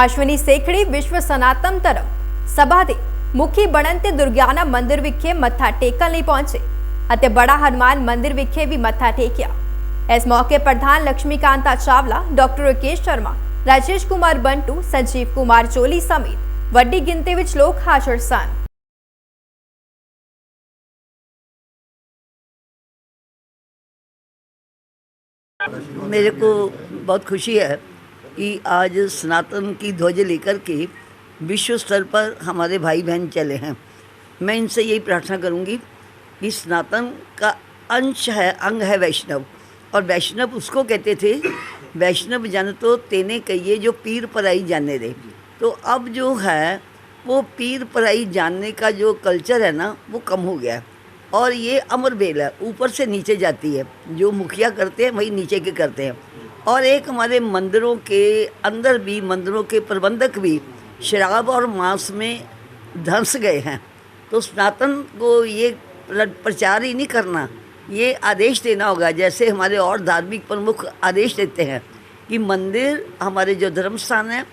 ਅਸ਼ਵਨੀ ਸੇਖੜੀ ਵਿਸ਼ਵ ਸਨਾਤਨ ਧਰਮ ਸਭਾ ਦੇ ਮੁਖੀ ਬਣਨ ਤੇ ਦੁਰਗਿਆਨਾ ਮੰਦਿਰ ਵਿਖੇ ਮੱਥਾ ਟੇਕਣ ਲਈ ਪਹੁੰਚੇ ਅਤੇ ਬੜਾ ਹਨੂਮਾਨ ਮੰਦਿਰ ਵਿਖੇ ਵੀ ਮੱਥਾ ਟੇਕਿਆ ਇਸ ਮੌਕੇ ਪ੍ਰਧਾਨ ਲక్ష్ਮੀਕਾਂਤਾ ਚਾਵਲਾ ਡਾਕਟਰ ਰਕੇਸ਼ ਸ਼ਰਮਾ ਰਾਜੇਸ਼ ਕੁਮਾਰ ਬੰਟੂ ਸੰਜੀਵ ਕੁਮਾਰ ਚੋਲੀ ਸਮੇਤ ਵੱਡੀ ਗਿਣਤੀ ਵਿੱਚ ਲੋਕ ਹਾਜ਼ਰ ਸਨ मेरे को बहुत खुशी है कि आज सनातन की ध्वज लेकर के विश्व स्तर पर हमारे भाई बहन चले हैं। मैं इनसे यही प्रार्थना करूँगी कि सनातन का अंश है, अंग है वैष्णव। और वैष्णव उसको कहते थे, वैष्णव जन तो तेने कहिए जो पीर पराई जाने दे तो अब जो है, वो पीर पराई जानने का जो कल्चर है ना, वो कम हो गया है। और ये अमर बेल है, ऊपर से नीचे जाती है। जो मुखिया करते हैं, वही नीचे के करते हैं। और एक हमारे मंदिरों के अंदर भी मंदिरों के प्रबंधक भी शराब और मांस में धंस गए हैं तो सनातन को ये प्र- प्रचार ही नहीं करना ये आदेश देना होगा जैसे हमारे और धार्मिक प्रमुख आदेश देते हैं कि मंदिर हमारे जो धर्म स्थान है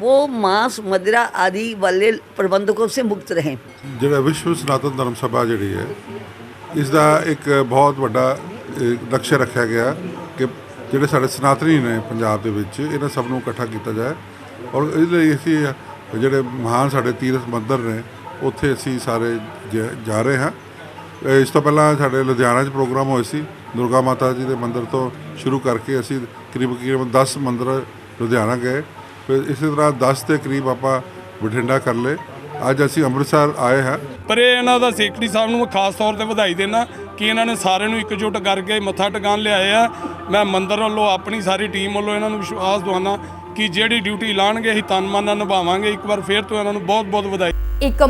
वो मांस मदिरा आदि वाले प्रबंधकों से मुक्त रहें ਜਿਹੜਾ ਵਿਸ਼ਵ ਸਨਾਤਨ ਧਰਮ ਸਭਾ ਜਿਹੜੀ ਹੈ ਇਸ ਦਾ ਇੱਕ ਬਹੁਤ ਵੱਡਾ ਅਹ, ਲਕਸ਼ਯ ਰੱਖਿਆ ਗਿਆ ਕਿ ਜਿਹੜੇ ਸਾਡੇ ਸਨਾਤਨੀ ਨੇ ਪੰਜਾਬ ਦੇ ਵਿੱਚ, ਇਹਨਾਂ ਸਭ ਨੂੰ ਇਕੱਠਾ ਕੀਤਾ ਜਾਏ। ਔਰ ਇਹਦੇ ਲਈ ਅਸੀਂ, ਜਿਹੜੇ ਮਹਾਨ ਸਾਡੇ ਤੀਰਥ ਮੰਦਰ ਨੇ, ਉੱਥੇ ਅਸੀਂ ਸਾਰੇ ਜਾ ਰਹੇ ਹਾਂ। ਇਸ ਤੋਂ ਪਹਿਲਾਂ ਸਾਡੇ ਲੁਧਿਆਣਾ 'ਚ ਪ੍ਰੋਗਰਾਮ ਹੋਏ ਸੀ। ਦੁਰਗਾ ਮਾਤਾ ਜੀ ਦੇ ਮੰਦਿਰ ਤੋਂ ਸ਼ੁਰੂ ਕਰਕੇ ਅਸੀਂ ਕਰੀਬ ਕਰੀਬ 10 ਮੰਦਿਰ ਲੁਧਿਆਣਾ ਗਏ। ਫਿਰ ਇਸੇ ਤਰ੍ਹਾਂ 10 ਦੇ ਕਰੀਬ ਆਪਾਂ ਬਠਿੰਡਾ ਕਰ ਲਏ। ਅੱਜ ਅਸੀਂ ਅੰਮ੍ਰਿਤਸਰ ਆਏ ਹਾਂ। ਪਰ ਇਹ ਇਹਨਾਂ ਦਾ ਸੇਕਟਰੀ ਸਾਹਿਬ ਨੂੰ ਖਾਸ ਤੌਰ ਤੇ ਵਧਾਈ ਦੇਣਾ ਕਿ ਇਹਨਾਂ ਨੇ ਸਾਰਿਆਂ ਨੂੰ ਇਕਜੁੱਟ ਕਰਕੇ ਮੱਥਾ ਟਿਕਾਣ ਲਿਆਏ ਆ। ਮੈਂ ਮੰਦਰ ਵੱਲੋਂ ਆਪਣੀ ਸਾਰੀ ਟੀਮ ਵੱਲੋਂ ਇਹਨਾਂ ਨੂੰ ਵਿਸ਼ਵਾਸ ਦਵਾਉਣਾ ਕਿ ਜਿਹੜੀ ਡਿਊਟੀ ਲਾਣਗੇ, ਅਸੀਂ ਤਨਮਾਨਾ ਨਿਭਾਵਾਂਗੇ। ਇੱਕ ਵਾਰ ਫੇਰ ਤੋਂ ਇਹਨਾਂ ਨੂੰ ਬਹੁਤ ਬਹੁਤ ਵਧਾਈ। ਇੱਕ